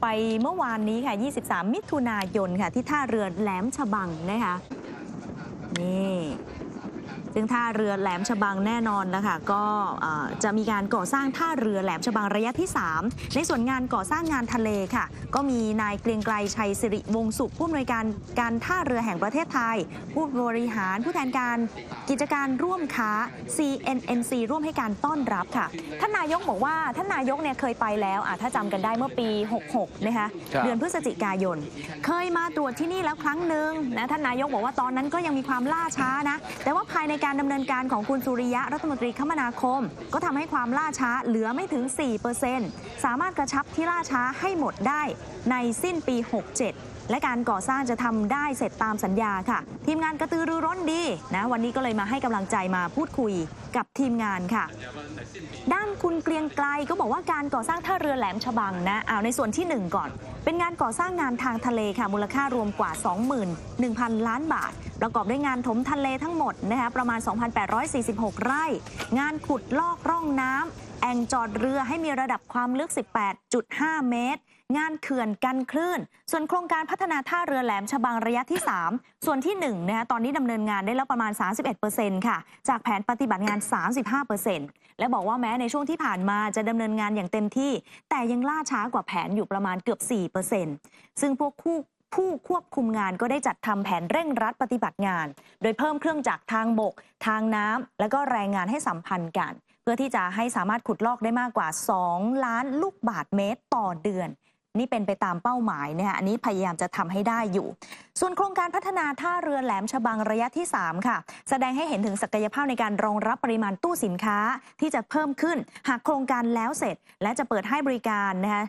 ไปเมื่อวานนี้ค่ะ 23 มิถุนายนค่ะ ที่ท่าเรือแหลมฉบังนะคะ นี่ ซึ่งท่าเรือแหลมฉบังแน่นอนนะคะก็เอ่อจะมีการก่อสร้างท่าเรือแหลมฉบังระยะที่ 3 ในส่วนงานก่อสร้างงานทะเลค่ะ ก็มีนายเกรียงไกรชัยสิริวงศ์สุขผู้อำนวยการการท่าเรือแห่งประเทศไทย ผู้บริหารผู้แทนการกิจการร่วมค้า CNNC ร่วมให้การต้อนรับค่ะท่านนายกบอกว่าท่านนายกเนี่ยเคยไปแล้วอะถ้าจำกันได้เมื่อปี 66 นะคะครับเดือนพฤศจิกายน เคยมาตรวจที่นี่แล้วครั้งหนึ่งนะท่านนายกบอกว่าตอนนั้นก็ยังมีความล่าช้านะ แต่ว่าภายในการการดำเนินการของคุณสุริยะรัฐมนตรีคมนาคม ก็ทำให้ความล่าช้าเหลือไม่ถึง 4%สามารถกระชับที่ล่าช้าให้หมดได้ในสิ้นปี 67 และการก่อสร้างจะทำได้เสร็จตามสัญญาค่ะ ทีมงานกระตือรือร้นดีนะวันนี้ก็เลยมาให้กำลังใจมาพูดคุยกับทีมงานค่ะ ด้านคุณเกรียงไกลก็บอกว่าการก่อสร้างท่าเรือแหลมฉบังนะเอาในส่วนที่ 1 ก่อน เป็นงานก่อสร้างงานทางทะเลค่ะ มูลค่ารวมกว่า 21,000 ล้านบาท ประกอบด้วยงานถมทะเลทั้งหมดนะคะประมาณ 2,846 ไร่ งานขุดลอกร่องน้ำ แอ่งจอดเรือให้มีระดับความลึก 18.5 เมตร งานเขื่อนกันคลื่น ส่วนโครงการพัฒนาท่าเรือแหลมฉบังระยะที่ 3 ส่วนที่1นะคะตอนนี้ดำเนินงานได้แล้วประมาณ 31%ค่ะ จากแผนปฏิบัติงาน 35%และบอกว่าแม้ในช่วงที่ผ่านมาจะดำเนินงานอย่างเต็มที่ แต่ยังล่าช้ากว่าแผนอยู่ประมาณเกือบ 4%ซึ่งพวกคู่ผู้ควบคุมงานก็ได้จัดทำแผนเร่งรัดปฏิบัติงาน โดยเพิ่มเครื่องจักรทางบก ทางน้ำและก็แรงงานให้สัมพันธ์กัน พื่อที่จะให้สามารถขุดลอกได้มากกว่า 2 ล้านลูกบาทเมตรต่อเดือน นี่เป็นไปตามเป้าหมายนะคะอันนี้พยายามจะทำให้ได้อยู่ ส่วนโครงการพัฒนาท่าเรือแหลมฉบังระยะที่ 3 ค่ะ แสดงให้เห็นถึงศักยภาพในการรองรับปริมาณตู้สินค้าที่จะเพิ่มขึ้น หากโครงการแล้วเสร็จ และจะเปิดให้บริการนะคะ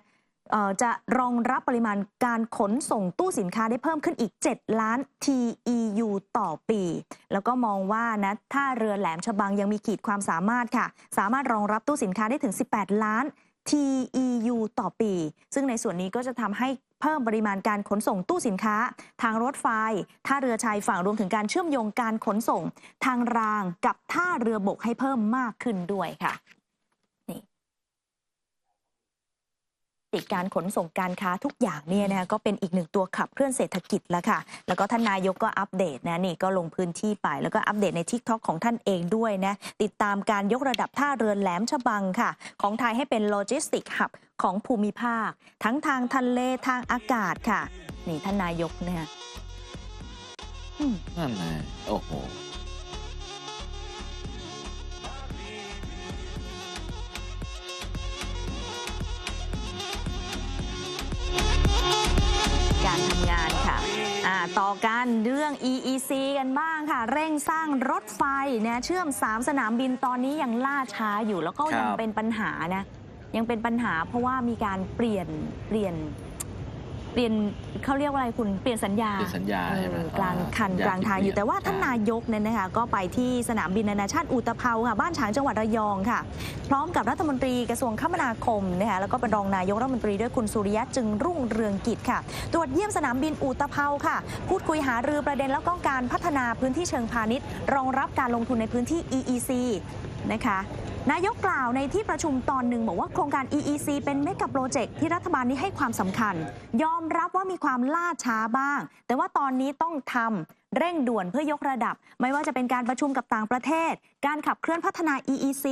จะรองรับปริมาณการขนส่งตู้สินค้าได้เพิ่มขึ้นอีก 7 ล้าน TEU ต่อปี แล้วก็มองว่านะท่าเรือแหลมฉบังยังมีขีดความสามารถค่ะ สามารถรองรับตู้สินค้าได้ถึง 18 ล้าน TEU ต่อปี ซึ่งในส่วนนี้ก็จะทำให้เพิ่มปริมาณการขนส่งตู้สินค้า ทางรถไฟ ท่าเรือชายฝั่งรวมถึงการเชื่อมโยงการขนส่ง ทางรางกับท่าเรือบกให้เพิ่มมากขึ้นด้วยค่ะ นี่ ติดการขนส่งการค้าทุกอย่างเนี่ยนะคะก็เป็นอีกหนึ่งตัวขับเคลื่อนเศรษฐกิจแล้วค่ะ แล้วก็ท่านนายกก็อัปเดตนะนี่ก็ลงพื้นที่ไป แล้วก็อัปเดตใน TikTok ของท่านเองด้วยนะติดตามการยกระดับท่าเรือแหลมฉบังค่ะ ของไทยให้เป็นโลจิสติกหับของภูมิภาค ทั้งทางทะเลทางอากาศค่ะ นี่ท่านนายกเนี่ยนั่นแหละโอ้โห ต่อกันเรื่อง EEC กันบ้างค่ะ เร่งสร้างรถไฟนะเชื่อม 3 สนามบินตอนนี้ยังล่าช้าอยู่แล้วก็ยังครับเป็นปัญหานะยังเป็นปัญหาเพราะว่ามีการเปลี่ยนเปลี่ยน เปลี่ยนเขาเรียกว่าอะไรคุณเปลี่ยนสัญญาเปลี่ยนสัญญาใช่ไหมเออกลางอ่าคันสัญญากลางทางอยู่ที่เปลี่ยนแต่ว่าท่านใช่นายกเนี่ยนะคะก็ไปที่สนามบินนานาชาติอุตภเปาค่ะบ้านฉางจังหวัดระยองค่ะ พร้อมกับรัฐมนตรีกระทรวงคมนาคมนะคะแล้วก็เป็นรองนายกรัฐมนตรีด้วยคุณสุริยะจึงรุ่งเรืองกิจค่ะ ตรวจเยี่ยมสนามบินอุตภเปาค่ะ พูดคุยหารือประเด็นแล้วก็การพัฒนาพื้นที่เชิงพาณิชย์ รองรับการลงทุนในพื้นที่ EEC นะคะ นายกกล่าวในที่ประชุมตอนหนึ่งบอกว่าโครงการ EEC เป็นเมกะโปรเจกต์ที่รัฐบาลนี้ให้ความสำคัญ ยอมรับว่ามีความล่าช้าบ้าง แต่ว่าตอนนี้ต้องทำเร่งด่วนเพื่อยกระดับ ไม่ว่าจะเป็นการประชุมกับต่างประเทศ การขับเคลื่อนพัฒนา EEC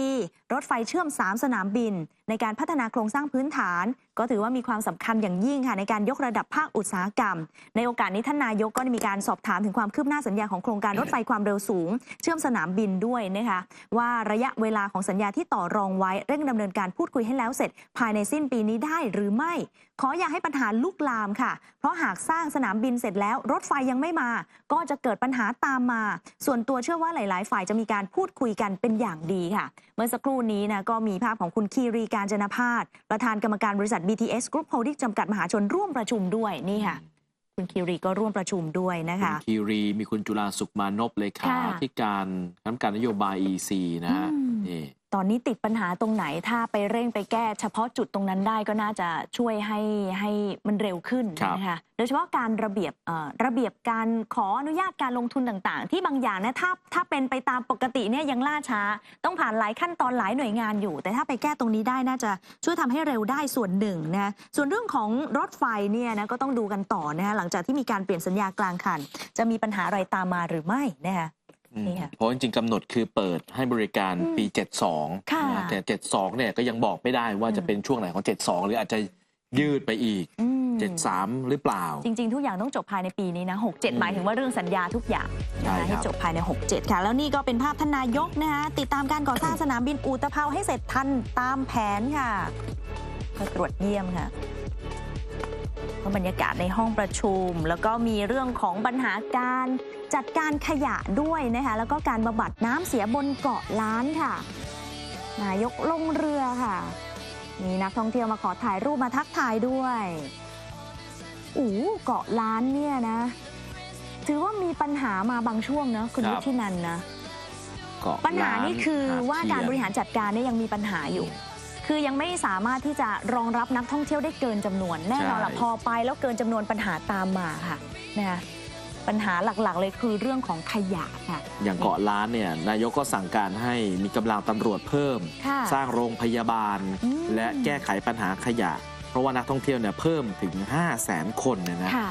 รถไฟเชื่อม 3 สนามบิน ในการพัฒนาโครงสร้างพื้นฐาน ก็ถือว่ามีความสำคัญอย่างยิ่งค่ะในการยกระดับภาคอุตสาหกรรม ในโอกาสนี้ท่านนายกก็ได้มีการสอบถามถึงความคืบหน้าสัญญาของโครงการรถไฟความเร็วสูง เชื่อมสนามบินด้วยนะคะว่าระยะเวลาของสัญญาที่ต่อรองไว้เร่งดำเนินการพูดคุยให้แล้วเสร็จ ภายในสิ้นปีนี้ได้หรือไม่ ขออย่าให้ปัญหาลุกลามค่ะ เพราะหากสร้างสนามบินเสร็จแล้ว รถไฟยังไม่มา ก็จะเกิดปัญหาตามมา ส่วนตัวเชื่อว่าหลาย ๆ ฝ่ายจะมีการพูดคุยกันเป็นอย่างดีค่ะ เมื่อสักครู่นี้นะก็มีภาพของคุณคีรีการจนพาสประธานกรรมการบริษัท BTS Group Holding จำกัดมหาชนร่วมประชุมด้วยนี่ค่ะ คุณคีรีก็ร่วมประชุมด้วยนะคุณคะคีรีมีคุณจุฬาสุขมานพเลยขาค่ะที่การคณะกรรมการนโยบาย EC นะฮะอืมนี่ ตอนนี้ติดปัญหาตรงไหนถ้าไปเร่งไปแก้เฉพาะจุดตรงนั้นได้ก็น่าจะช่วยให้ให้มันเร็วขึ้นครับนะคะโดยเฉพาะการระเบียบเอ่อระเบียบการขออนุญาตการลงทุนต่างๆ ที่บางอย่างเนี่ยถ้าถ้าเป็นไปตามปกติเนี่ยยังล่าช้า ต้องผ่านหลายขั้นตอนหลายหน่วยงานอยู่ แต่ถ้าไปแก้ตรงนี้ได้น่าจะช่วยทำให้เร็วได้ส่วนหนึ่งนะส่วนเรื่องของรถไฟเนี่ยนะก็ต้องดูกันต่อนะคะหลังจากที่มีการเปลี่ยนสัญญากลางคัน จะมีปัญหาอะไรตามมาหรือไม่นะคะอืม นี่ค่ะ เพราะจริงๆกำหนดคือเปิดให้บริการอืมปี 72ค่ะนะแต่72เนี่ยก็ยังบอกไม่ได้ว่าจะเป็นช่วงไหนของ 72 หรืออาจจะยืดไปอีก อืม 73 หรือเปล่า จริง ๆ ทุกอย่างต้องจบภายในปีนี้นะอื67มหมายถึงว่าเรื่องสัญญาทุกอย่างใช่นะครัให้บจบภายใน 67 ค่ะ แล้วนี่ก็เป็นภาพท่านนายกนะคะติดตามการก่อสร้างสนามบินอูตะเภาให้เสร็จทันตามแผนค่ะก็ตรวจเยี่ยมค่ะ ก็บรรยากาศในห้องประชุม แล้วก็มีเรื่องของปัญหาการจัดการขยะด้วยนะคะแล้วก็การบำบัดน้ำเสียบนเกาะล้านค่ะ นายกลงเรือค่ะ มีนักท่องเที่ยวมาขอถ่ายรูปมาทักทายด้วยอู้เกาะล้านเนี่ยนะ ถือว่ามีปัญหามาบางช่วงนะคุณครับวุฒินันท์นะเกาะปัญหานี่คือล้นว่าการบริหารจัดการเนี่ยยังมีปัญหาอยู่ คือยังไม่สามารถที่จะรองรับนักท่องเที่ยวได้เกินจำนวน แน่นอนละใช่พอไปแล้วเกินจำนวนปัญหาตามมาค่ะนะคะปัญหาหลักๆ เลยคือเรื่องของขยะค่ะ อย่างเกาะล้านเนี่ยนายกก็สั่งการให้มีกำลังตำรวจเพิ่มค่ะสร้างโรงพยาบาลอืมและแก้ไขปัญหาขยะ เพราะว่านักท่องเที่ยวเนี่ยเพิ่มถึง 5 0 0แสนคนเนี่ยนะค่ะ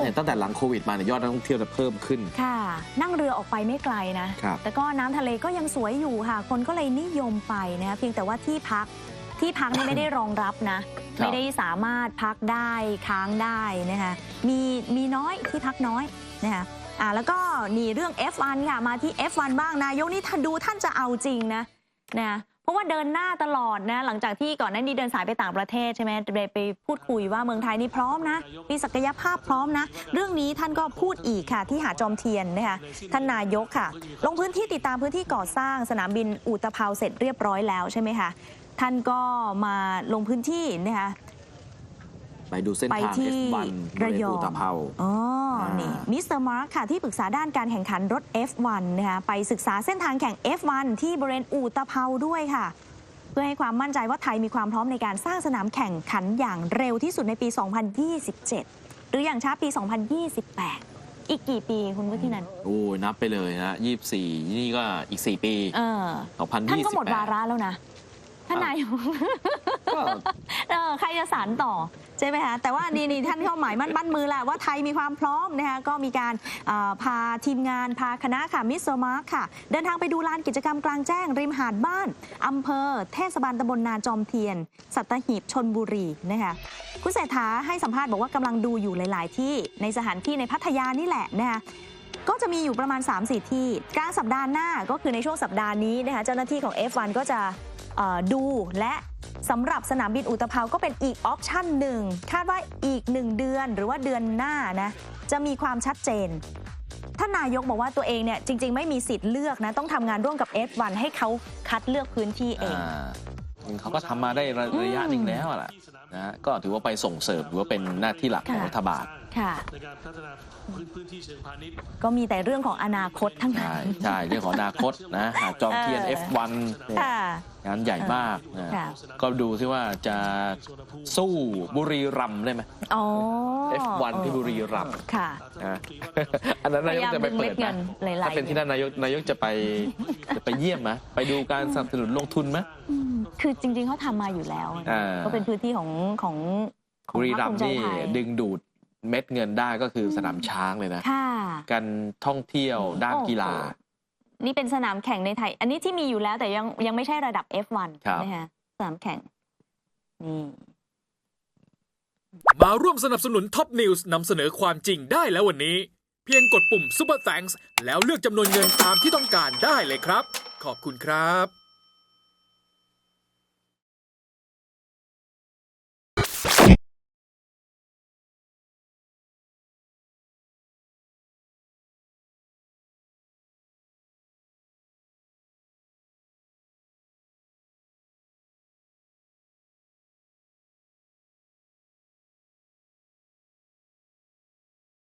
เนี่ยตั้งแต่หลังโควิดมาเนี่ยยอดนักท่องเที่ยวเนี่ยเพิ่มขึ้น ค่ะ นั่งเรือออกไปไม่ไกลนะ ครับ แต่ก็น้ำทะเลก็ยังสวยอยู่ค่ะ คนก็เลยนิยมไปนะเพียงแต่ว่าที่พักที่พักนี่ ไม่ได้รองรับนะ ครับ ไม่ได้สามารถพักได้ค้างได้นะคะมีมีน้อยที่พักน้อยนะคะอ่าแล้วก็นี่เรื่อง F1 ค่ะมาที่ F1 บ้างนายกนี่ถ้าดูท่านจะเอาจริงนะนะเพ ราะว่าเดินหน้าตลอดนะหลังจากที่ก่อนหน้านี้เดินสายไปต่างประเทศใช่ไหมไปไปพูดคุยว่าเมืองไทยนี่พร้อมนะมีศักยภาพพร้อมนะ เรื่องนี้ท่านก็พูดอีกค่ะ ที่หาดจอมเทียนนะคะท่านนายกค่ะ ลงพื้นที่ติดตามพื้นที่ก่อสร้างสนามบินอุตภเปาเสร็จเรียบร้อยแล้วใช่ไหมคะท่านก็มาลงพื้นที่นะคะ ไปดูเส้นไปทางที่ F1 ระยองบริเวณอุตภเปาอ๋ออ่านี่นี่มิสเตอร์มาร์คค่ะ ที่ปรึกษาด้านการแข่งขันรถ F1 นะคะไปศึกษาเส้นทางแข่ง F1 ที่บริเวณอู่ตะเภาด้วยค่ะ เพื่อให้ความมั่นใจว่าไทยมีความพร้อมในการสร้างสนามแข่งขันอย่างเร็วที่สุดในปี 2027 หรืออย่างช้าปี 2028 อีกกี่ปีคุณวุฒินันท์โอ้ยนับไปเลยนะ24 นี่ก็อีก 4 ปี เออ2028ท่านก็หมดวาระแล้วนะ ท่านนายกก็เออใครจะสานต่อ ใช่ไหมคะแต่ว่านี่นี่ท่านเข้าหมายมั่นปั้นมือแหละว่าไทยมีความพร้อมนะคะก็มีการเอ่อพาทีมงานพาคณะค่ะมิสโซมาร์คค่ะ เดินทางไปดูลานกิจกรรมกลางแจ้ง ริมหาดบ้านอำเภอ เทศบาลตำบลนาจอมเทียน สัตหีบชนบุรีนะคะคุณเศรษฐาให้สัมภาษณ์บอกว่ากำลังดูอยู่หลาย ๆ ที่ในสถานที่ในพัทยานี่แหละนะคะก็จะมีอยู่ประมาณ 3-4 ที่กลางสัปดาห์หน้าก็คือในช่วงสัปดาห์นี้นะคะเจ้าหน้าที่ของ F1 ก็จะเอ่อ ดูและสำหรับสนามบินอุตภเปาก็เป็นอีกออปชั่นหนึ่งคาดว่าอีกหนึ่งเดือนหรือว่าเดือนหน้านะจะมีความชัดเจนท่านนายกบอกว่าตัวเองเนี่ยจริง ๆ ไม่มีสิทธิ์เลือกนะ ต้องทำงานร่วมกับ F1 ให้เขาคัดเลือกพื้นที่เองอ่าเขาก็ทำมาได้ระอืมระยะหนึ่งแล้วอะล่ะนะฮะก็ถือว่าไปส่งเสริมถือว่าเป็นหน้าที่หลักของค่ะรัฐบาลค่ะ ในการพัฒนาพื้นพื้นที่เชิงพาณิชย์ ก็มีแต่เรื่องของอนาคตทั้งนั้ใช่น ใช่เรื่องของอนาคตนะหาดจอมเทียน เออ F1 เนี่ยค่ะ งานใหญ่มากนะค่ะ ก็ดูซิว่าจะสู้บุรีรัมย์ได้ไหม อ๋อ F1 ที่บุรีรัมย์ค่ะ นะ อันนั้นนายกจะไปเปิดพยายามดึงเม็ดเงินะนหลายๆ ถ้าเป็นที่นั่นนายกนายกจะไปจะไปเยี่ยมไหมไปดูการสนับสนุนลงทุนไหม อืมคือจริงๆเขาทำมาอยู่แล้ว อ่า ก็เป็นพื้นที่ของของของบุรีพครัมภูย์ใจนี่ไทย ดึงดูด เม็ดเงินได้ก็คือสนามช้างเลยนะ ค่ะ การท่องเที่ยวด้านกีฬาโอ้โหนี่เป็นสนามแข่งในไทย อันนี้ที่มีอยู่แล้วแต่ยังยังไม่ใช่ระดับ F1 ครับ นะคะสนามแข่ง นี่ มาร่วมสนับสนุนท็อปนิวส์นำเสนอความจริงได้แล้ววันนี้ เพียงกดปุ่ม Super Thanks แล้วเลือกจำนวนเงินตามที่ต้องการได้เลยครับ ขอบคุณครับ